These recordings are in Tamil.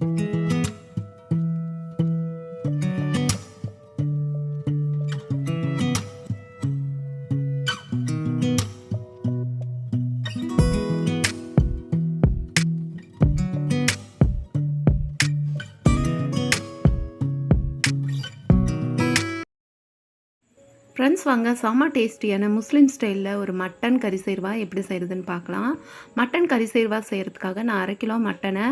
thank you. ஃப்ரெண்ட்ஸ் வாங்க செம்ம டேஸ்டியான முஸ்லீம் ஸ்டைலில் ஒரு மட்டன் கறி சேர்வா எப்படி செய்கிறதுன்னு பார்க்கலாம். மட்டன் கறி சேர்வா செய்கிறதுக்காக நான் அரை கிலோ மட்டனை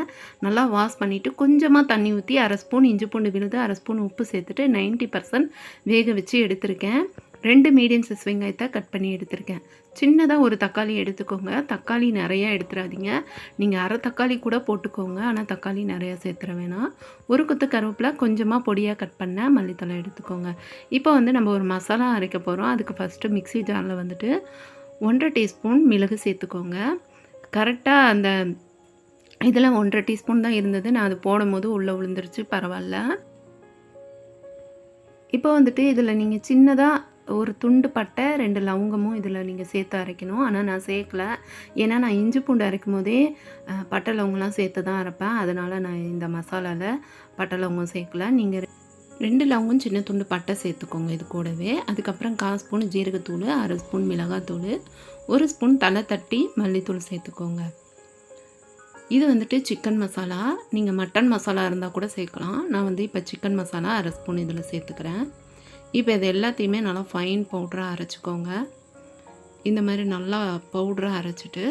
நல்லா வாஷ் பண்ணிவிட்டு கொஞ்சமாக தண்ணி ஊற்றி அரை ஸ்பூன் இஞ்சி பூண்டு விழுது அரை ஸ்பூன் உப்பு சேர்த்துட்டு 90% பர்சன்ட் வேக வச்சு எடுத்திருக்கேன். ரெண்டு மீடியம் சைஸ் வெங்காயத்தை கட் பண்ணி எடுத்திருக்கேன். சின்னதாக ஒரு தக்காளி எடுத்துக்கோங்க. தக்காளி நிறையா எடுத்துடாதீங்க நீங்கள் அரை தக்காளி கூட போட்டுக்கோங்க. ஆனால் தக்காளி நிறையா சேர்த்துற வேணாம். ஒரு குத்து கருவேப்பிலை கொஞ்சமாக பொடியாக கட் பண்ண மல்லித்தலை எடுத்துக்கோங்க. இப்போ வந்து நம்ம ஒரு மசாலா அரைக்க போகிறோம் அதுக்கு ஃபஸ்ட்டு மிக்ஸி ஜாரில் வந்துட்டு ஒன்றரை டீஸ்பூன் மிளகு சேர்த்துக்கோங்க. கரெக்டாக அந்த இதில் ஒன்றரை டீஸ்பூன் தான் இருந்தது. நான் அது போடும்போது உள்ளே விழுந்துருச்சு பரவாயில்ல. இப்போ வந்துட்டு இதில் நீங்கள் சின்னதாக ஒரு துண்டு பட்டை ரெண்டு லவங்கமும் இதில் நீங்கள் சேர்த்து அரைக்கணும். ஆனால் நான் சேர்க்கல. ஏன்னா நான் இஞ்சி பூண்டு அரைக்கும் போதே பட்டை லவங்கம்லாம் சேர்த்து தான் அரைப்பேன். அதனால் நான் இந்த மசாலாவில் பட்டை லவங்கம் சேர்க்கல. நீங்கள் ரெண்டு லவங்கம் சின்ன துண்டு பட்டை சேர்த்துக்கோங்க இது கூடவே. அதுக்கப்புறம் கால் ஸ்பூன் ஜீரகத்தூள் அரை ஸ்பூன் மிளகாத்தூள் ஒரு ஸ்பூன் தலை தட்டி மல்லித்தூள் சேர்த்துக்கோங்க. இது வந்துட்டு சிக்கன் மசாலா. நீங்கள் மட்டன் மசாலா இருந்தால் கூட சேர்க்கலாம். நான் வந்து இப்போ சிக்கன் மசாலா அரை ஸ்பூன் இதில் சேர்த்துக்கிறேன். இப்போ இது எல்லாத்தையுமே நல்லா ஃபைன் பவுடராக அரைச்சிக்கோங்க. இந்த மாதிரி நல்லா பவுடராக அரைச்சிட்டு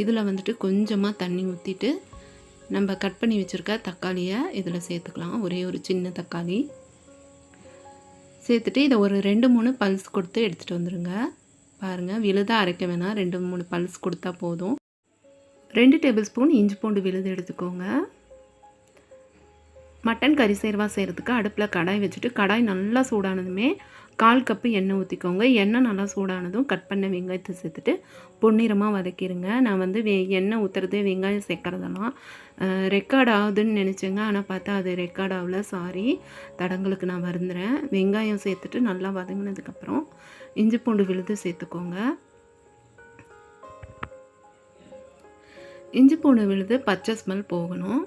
இதில் வந்துட்டு கொஞ்சமாக தண்ணி ஊற்றிட்டு நம்ம கட் பண்ணி வச்சுருக்க தக்காளியை இதில் சேர்த்துக்கலாம். ஒரே ஒரு சின்ன தக்காளி. சேர்த்துட்டு இதை ஒரு ரெண்டு மூணு பல்ஸ் கொடுத்து எடுத்துகிட்டு வந்துடுங்க பாருங்கள் விழுதாக அரைக்க வேணாம். ரெண்டு மூணு பல்ஸ் கொடுத்தா போதும். ரெண்டு டேபிள் ஸ்பூன் இஞ்சி பூண்டு விழுது எடுத்துக்கோங்க. மட்டன் கறி சேர்வா செய்கிறதுக்கு அடுப்பில் கடாய் வச்சுட்டு கடாய் நல்லா சூடானதுமே கால் கப்பு எண்ணெய் ஊற்றிக்கோங்க எண்ணெய் நல்லா சூடானதும் கட் பண்ண வெங்காயத்தை சேர்த்துட்டு பொன்னிறமாக வதக்கிடுங்க நான் வந்து வெ எண்ணெய் ஊற்றுறது வெங்காயம் சேர்க்குறதெல்லாம் ரெக்கார்ட் ஆகுதுன்னு நினச்சேங்க. ஆனால் பார்த்தா அது ரெக்கார்ட் ஆகல. சாரி தடங்களுக்கு நான் வருந்துறேன் வெங்காயம் சேர்த்துட்டு நல்லா வதங்கினதுக்கப்புறம் இஞ்சி பூண்டு விழுது சேர்த்துக்கோங்க. இஞ்சி பூண்டு விழுது பச்சை ஸ்மெல் போகணும்.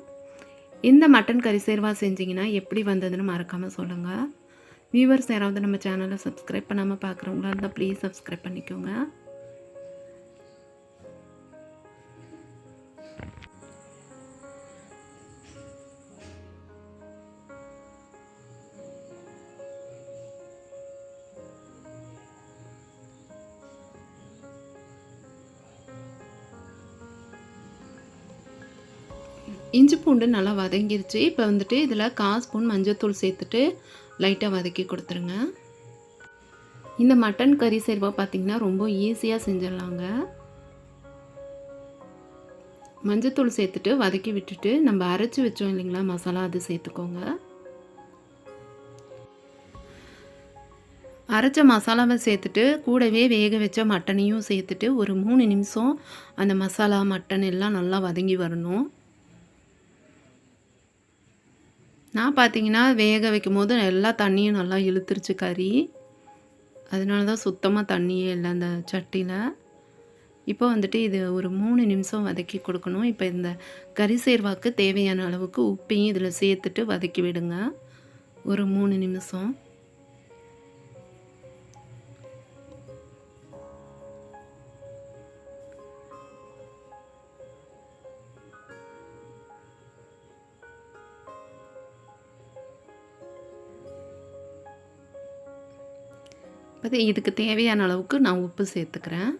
இந்த மட்டன் கறி சேர்வா செஞ்சீங்கன்னா எப்படி வந்ததுன்னு மறக்காமல் சொல்லுங்கள் வியூவர்ஸ் யாராவது நம்ம சேனலை சப்ஸ்கிரைப் பண்ணாமல் பார்க்குறவங்களா இருந்தால் ப்ளீஸ் சப்ஸ்கிரைப் பண்ணிக்கோங்க. இஞ்சி பூண்டு நல்லா வதங்கிருச்சு. இப்போ வந்துட்டு இதில் கால் ஸ்பூன் மஞ்சத்தூள் சேர்த்துட்டு லைட்டாக வதக்கி கொடுத்துருங்க. இந்த மட்டன் கறி சேர்வா பார்த்திங்கன்னா ரொம்ப ஈஸியாக செஞ்சிடலாங்க. மஞ்சத்தூள் சேர்த்துட்டு வதக்கி விட்டுட்டு நம்ம அரைச்சி வச்சோம் இல்லைங்களா மசாலா அது சேர்த்துக்கோங்க. அரைச்ச மசாலாவை சேர்த்துட்டு கூடவே வேக வச்ச மட்டனையும் சேர்த்துட்டு ஒரு மூணு நிமிஷம் அந்த மசாலா மட்டன் எல்லாம் நல்லா வதங்கி வரணும். நான் பார்த்தீங்கன்னா வேக வைக்கும் போது எல்லா தண்ணியும் நல்லா இழுத்துருச்சு கறி. அதனால தான் சுத்தமாக தண்ணியே இல்லை அந்த சட்டியில். இப்போ வந்துட்டு இது ஒரு மூணு நிமிஷம் வதக்கி கொடுக்கணும். இப்போ இந்த கறி சேர்வாக்கு தேவையான அளவுக்கு உப்பையும் இதில் சேர்த்துட்டு வதக்கி விடுங்க. ஒரு மூணு நிமிஷம். இப்போ இதுக்கு தேவையான அளவுக்கு நான் உப்பு சேர்த்துக்கிறேன்.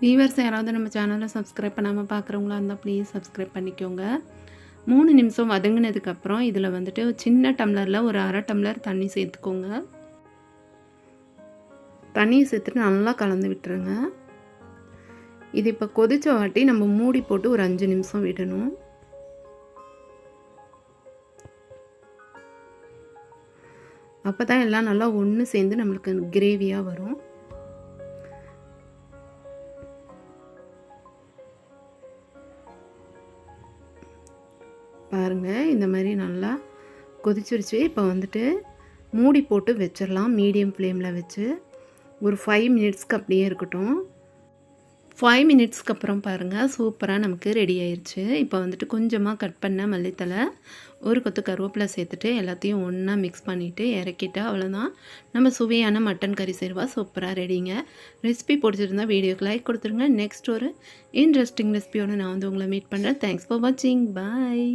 வியூவர்ஸ் யாராவது நம்ம சேனலை சப்ஸ்கிரைப் பண்ணாமல் பார்க்குறவங்களா இருந்தால் ப்ளீஸ் சப்ஸ்கிரைப் பண்ணிக்கோங்க. மூணு நிமிஷம் வதங்கினதுக்கப்புறம் இதில் வந்துட்டு சின்ன டம்ளரில் ஒரு அரை டம்ளர் தண்ணி சேர்த்துக்கோங்க. தண்ணியை சேர்த்துட்டு நல்லா கலந்து விட்டுருங்க. இது இப்போ கொதித்த வாட்டி நம்ம மூடி போட்டு ஒரு அஞ்சு நிமிஷம் விடணும். அப்போ தான் எல்லாம் நல்லா ஒன்று சேர்ந்து நம்மளுக்கு கிரேவியாக வரும். பாருங்கள் இந்த மாதிரி நல்லா கொதிச்சிருச்சு. இப்போ வந்துட்டு மூடி போட்டு வச்சிடலாம். மீடியம் ஃப்ளேமில் வச்சு. ஒரு ஃபைவ் மினிட்ஸ்க்கு அப்படியே இருக்கட்டும். ஃபைவ் மினிட்ஸ்க்கு அப்புறம் பாருங்கள் சூப்பராக நமக்கு ரெடி ஆயிடுச்சு இப்போ வந்துட்டு கொஞ்சமாக கட் பண்ண மல்லித்தலை ஒரு கொத்து கருவேப்பிலை சேர்த்துட்டு எல்லாத்தையும் ஒன்றா மிக்ஸ் பண்ணிவிட்டு இறக்கிட்டு அவ்வளோதான் நம்ம சுவையான மட்டன் கறி செய்வா சூப்பராக ரெடிங்க ரெசிபி பிடிச்சிருந்தா வீடியோக்கு லைக் கொடுத்துருங்க. நெக்ஸ்ட் ஒரு இன்ட்ரெஸ்டிங் ரெசிபியோடு நான் வந்து உங்களை மீட் பண்ணுறேன் தேங்க்ஸ் ஃபார் வாட்சிங் பாய்